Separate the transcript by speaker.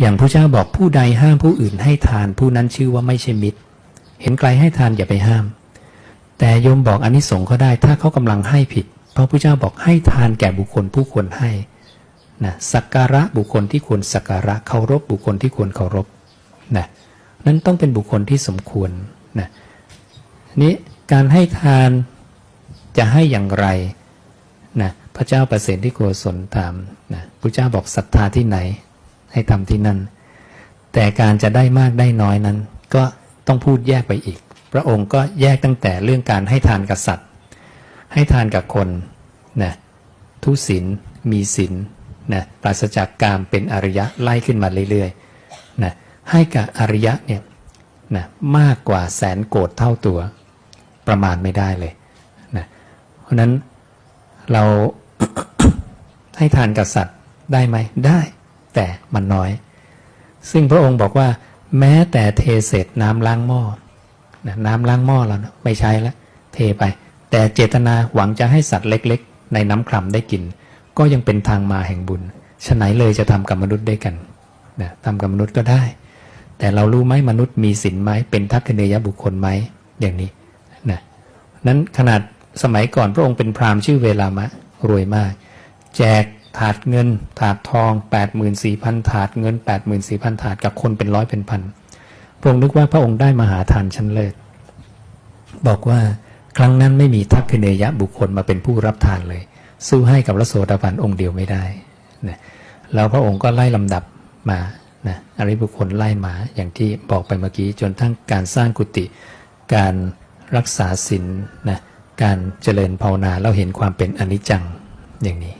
Speaker 1: อย่างพระเจ้าบอกผู้ใดห้ามผู้อื่นให้ทานผู้นั้นชื่อว่าไม่ใช่มิตร เห็นใครให้ทานอย่าไปห้าม แต่โยมบอกอนนิสงส์เขาได้ถ้าเขากำลังให้ผิด เพราะพระเจ้าบอกให้ทานแก่บุคคลผู้ควรให้นะสักการะบุคคลที่ควรสักการะเคารพบุคคลที่ควรเคารพนะนั้นต้องเป็นบุคคลที่สมควรนะนี้การให้ทานจะให้อย่างไรนะพระเจ้าประเสริฐที่โกศลถามนะพระเจ้าบอกศรัทธาที่ไหน ให้ทำที่นั่น แต่การจะได้มากได้น้อยนั้น ก็ต้องพูดแยกไปอีก พระองค์ก็แยกตั้งแต่เรื่องการให้ทานกับสัตว์ ให้ทานกับคนนะทุศีลมีศีลนะปราศจากกามเป็นอริยะไล่ขึ้นมาเรื่อยๆนะให้กับอริยะเนี่ยนะมากกว่าแสนโกดเท่าตัวประมาณไม่ได้เลยนะเพราะฉะนั้นเราให้ทานกับสัตว์ได้ไหมได้ แต่มันน้อย ซึ่งพระองค์บอกว่า แม้แต่เทเศษน้ำล้างหม้อนะน้ำล้างหม้อเราไม่ใช้แล้วเทไป แต่เจตนาหวังจะให้สัตว์เล็ก ๆ ในน้ำคร่ำได้กิน ก็ยังเป็นทางมาแห่งบุญฉะไหนเลยจะทำกับมนุษย์ได้กันนะทำกับมนุษย์ก็ได้ แต่เรารู้ไหมมนุษย์มีศีลไหมเป็นทักษิณยบุคคลไหมอย่างนี้นะนั้นขนาดสมัยก่อนพระองค์เป็นพราหมณ์ชื่อเวลามะรวยมาก แจก ถาดเงิน ถาดทอง 84,000 ถาดเงิน 84,000 ถาดกับคนเป็นร้อยเป็นพันพระองค์นึกว่าพระองค์ได้มหาทานชั้นเลิศบอกว่าครั้งนั้นไม่มีทักษิณยะบุคคลมาเป็นผู้รับทานเลย สู้ให้กับพระโสดาบันองค์เดียวไม่ได้นะแล้วพระองค์ก็ไล่ลำดับมานะอริบุคคลไล่มาอย่างที่บอกไปเมื่อกี้จนทั้งการสร้างกุฏิการรักษาศีลนะการเจริญภาวนาแล้วเห็นความเป็นอนิจจังอย่างนี้